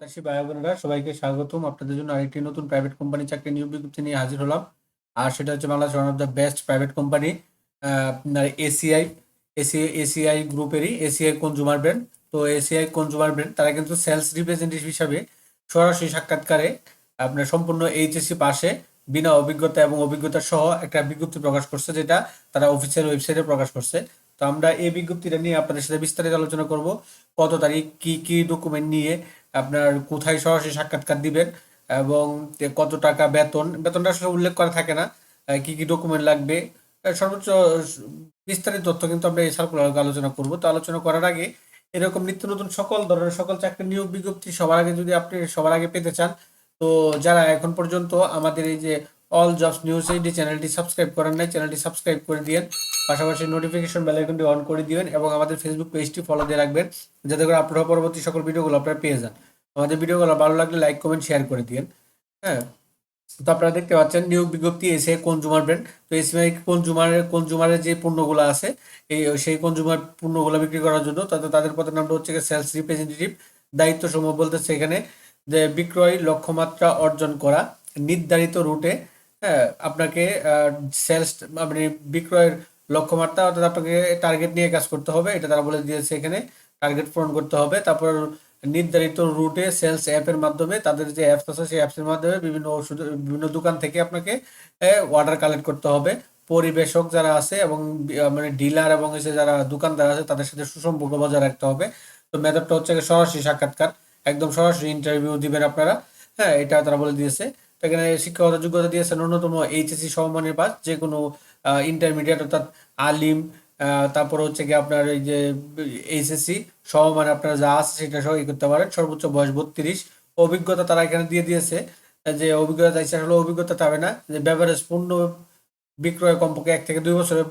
প্রত্যাশী ভাই বোনেরা সবাইকে স্বাগতম। আপনাদের জন্য আরেকটি নতুন প্রাইভেট কোম্পানি চাকরি নিয়োগ বিজ্ঞপ্তি নিয়ে হাজির হলাম। আর সেটা হচ্ছে Bangladesh one of the best private company আপনার এসিআই এসি এসিআই গ্রুপেরই। এসিআই কনজুমার ব্র্যান্ড তো এসিআই কনজুমার ব্র্যান্ড তারা কিন্তু সেলস রিপ্রেজেন্টেটিভ হিসাবে সরাসরি সাক্ষাৎকারে আপনার সম্পূর্ণ এইচএসসি পাশে বিনা অভিজ্ঞতা এবং অভিজ্ঞতা সহ একটা বিজ্ঞপ্তি প্রকাশ করছে, যেটা তারা অফিসিয়াল ওয়েবসাইটে প্রকাশ করছে। তো আমরা এই বিজ্ঞপ্তিটা নিয়ে আপনাদের সাথে বিস্তারিত আলোচনা করব। কত তারিখ, কি কি ডকুমেন্ট নিয়ে আপনার কোথায় সরাসরি সাক্ষাৎকার দিবেন এবং কত টাকা বেতন, বেতনটা আসলে উল্লেখ করা থাকে না কি কি ডকুমেন্ট লাগবে সর্বোচ্চ বিস্তারিত তথ্য কিন্তু আমরা এই সার্কুলার আলোচনা করব। তো আলোচনা করার আগে এরকম নিত্য নতুন সকল ধরনের সকল চাকরি নিয়োগ বিজ্ঞপ্তি সবার আগে যদি আপনি সবার আগে পেতে চান, তো যারা এখন পর্যন্ত আমাদের এই যে অল জবস নিউজ এইডি চ্যানেলটি সাবস্ক্রাইব করেন নাই চ্যানেলটি সাবস্ক্রাইব করে দিয়েন। পাশাপাশি নোটিফিকেশন বেল আইকনটি অন করে দিবেন এবং আমাদের ফেসবুক পেজটি ফলো দিয়ে রাখবেন, যাতে করে আপনারা পরবর্তী সকল ভিডিওগুলো আপনারা পেয়ে যান। আমাদের ভিডিওগুলো ভালো লাগলে লাইক কমেন্ট শেয়ার করে দিয়েন। হ্যাঁ? তো আপনারা দেখতে পাচ্ছেন নিয়োগ বিজ্ঞপ্তি এসে কনজুমার ব্র্যান্ড তো এসিআই কনজুমারের কনজুমারের যে পণ্যগুলো আছে, এই, সেই কনজুমার পণ্যগুলো বিক্রি করার জন্য তাতে তাদের পদের নামটা হচ্ছে সেলস রিপ্রেজেন্টেটিভ দায়িত্ব সমূহ বলতে সেখানে যে বিক্রয়, লক্ষ্যমাত্রা অর্জন করা, নির্ধারিত রুটে হ্যাঁ আপনাকে সেলস মানে বিক্রয়ের লক্ষ্যমাত্রা অর্থাৎ আপনাকে টার্গেট নিয়ে কাজ করতে হবে, এটা তারা বলে দিয়েছে এখানে টার্গেট পূরণ করতে হবে। তারপর নির্ধারিত রুটে সেলস অ্যাপের মাধ্যমে তাদের যে অ্যাপস আছে, সেই অ্যাপসের মাধ্যমে বিভিন্ন ওষুধ, বিভিন্ন দোকান থেকে আপনাকে অর্ডার কালেক্ট করতে হবে। পরিবেশক যারা আছে এবং মানে ডিলার এবং এসে যারা দোকানদার আছে, তাদের সাথে সুসম্পর্ক বজায় রাখতে হবে। তো মেথডটা হচ্ছে সরাসরি সাক্ষাৎকার, একদম সরাসরি ইন্টারভিউ দিবেন আপনারা। হ্যাঁ এটা তারা বলে দিয়েছে। এখানে শিক্ষাগত যোগ্যতা দিয়েছে ন্যূনতম এইচএসসি সমমানের পাস যে কোনো ইন্টারমিডিয়েট অর্থাৎ আলিম তারপর হচ্ছে কি আপনার এই যে এইচএসসি সমমান আপনার যা আছে সেটা সহ করতে পারেন। সর্বোচ্চ বয়স বত্রিশ। অভিজ্ঞতা তারা এখানে দিয়ে দিয়েছে, যে অভিজ্ঞতা চাইছে, আসলে অভিজ্ঞতা হবে না, যে বেভারেজ পূর্ণ বিক্রয় কমপক্ষে এক থেকে দুই বছরের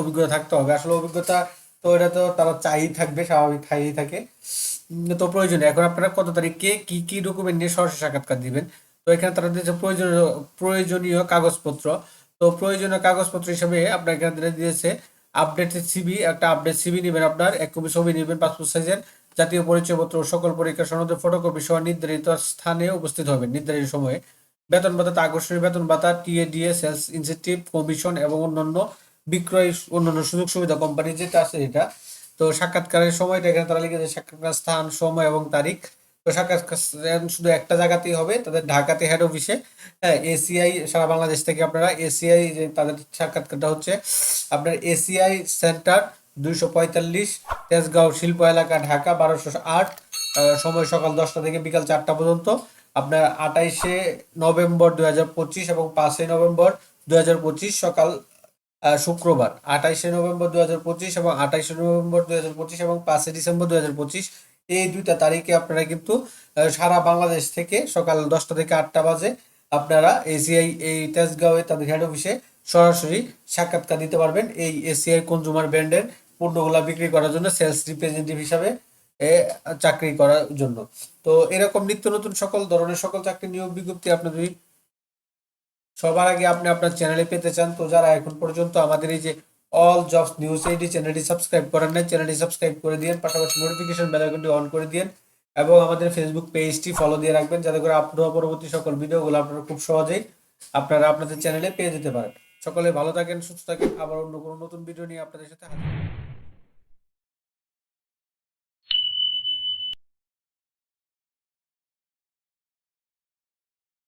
অভিজ্ঞতা থাকতে হবে। আসলে অভিজ্ঞতা তো এটা তো তারা চাই, থাকবে, স্বাভাবিক চাই থাকে। তো প্রয়োজনীয়। এখন আপনারা কত তারিখে, কি কি ডকুমেন্ট নিয়ে সরাসরি সাক্ষাৎকার দিবেন? তো এখানে তারা দিয়েছে প্রয়োজনীয় প্রয়োজনীয় কাগজপত্র। তো প্রয়োজনীয় কাগজপত্র হিসেবে আপনার এখানে দিয়েছে আপডেটেড সিবি একটা আপডেট সিবি নেবেন আপনার, এক কপি ছবি নেবেন পাসপোর্ট সাইজের জাতীয় পরিচয়পত্র, সকল পরীক্ষা সনদের ফটোকপি সহ নির্ধারিত স্থানে উপস্থিত হবেন নির্ধারিত সময়ে। বেতন ভাতা আকর্ষণীয় বেতন ভাতা টিএডিএ সেলস ইনসেন্টিভ কমিশন এবং অন্যান্য বিক্রয়, অন্যান্য সুযোগ সুবিধা কোম্পানি যেটা আছে এটা। তো সাক্ষাৎকারের সময়টা এখানে তারা লিখেছে সাক্ষাৎকার স্থান, সময় এবং তারিখ। শুধু একটা জায়গাতেই হবে, তাদের ঢাকাতে হেড অফিসে হ্যাঁ এসিআই সারা বাংলাদেশ থেকে আপনারা এসিআই যে তাদের সাক্ষাৎকারটা হচ্ছে, আপনার এসিআই সেন্টার দুইশো পঁয়তাল্লিশ, তেজগাঁও শিল্প এলাকা, ঢাকা বারোশো আট সময় সকাল দশটা থেকে বিকাল চারটা পর্যন্ত। আপনার আঠাইশে নভেম্বর দুই হাজার পঁচিশ এবং পাঁচই নভেম্বর দুই হাজার পঁচিশ সকাল শুক্রবার। আঠাইশে নভেম্বর দুই হাজার পঁচিশ এবং আঠাইশে নভেম্বর দুই হাজার পঁচিশ এবং পাঁচই ডিসেম্বর দুই হাজার পঁচিশ এই দুইটা তারিখে আপনারা কিন্তু সারা বাংলাদেশ থেকে সকাল দশটা থেকে আটটা বাজে আপনারা এসিআই এই তেজগাঁওয়ে তাদের হেড অফিসে সরাসরি সাক্ষাৎকার দিতে পারবেন। এই এসিআই কনজুমার ব্র্যান্ডের পণ্যগুলা বিক্রি করার জন্য সেলস রিপ্রেজেন্টেটিভ হিসাবে চাকরি করার জন্য। তো এরকম নিত্য নতুন সকল ধরনের সকল চাকরি নিয়োগ বিজ্ঞপ্তি আপনি যদি সবার আগে আপনি আপনার চ্যানেলে পেতে চান। তো যারা এখন পর্যন্ত আমাদের এই যে অল জবস নিউজ এইটি চ্যানেলটি সাবস্ক্রাইব করেন নাই চ্যানেলটি সাবস্ক্রাইব করে দিন পাশাপাশি নোটিফিকেশন বেল আইকনটি অন করে দিন এবং আমাদের ফেসবুক পেজটি ফলো দিয়ে রাখবেন, যাতে করে আপনার পরবর্তী সকল ভিডিওগুলো আপনারা খুব সহজেই আপনারা আপনাদের চ্যানেলে পেয়ে যেতে পারেন সকলে ভালো থাকেন, সুস্থ থাকেন, আবার অন্য কোনো নতুন ভিডিও নিয়ে আপনাদের সাথে হাজির।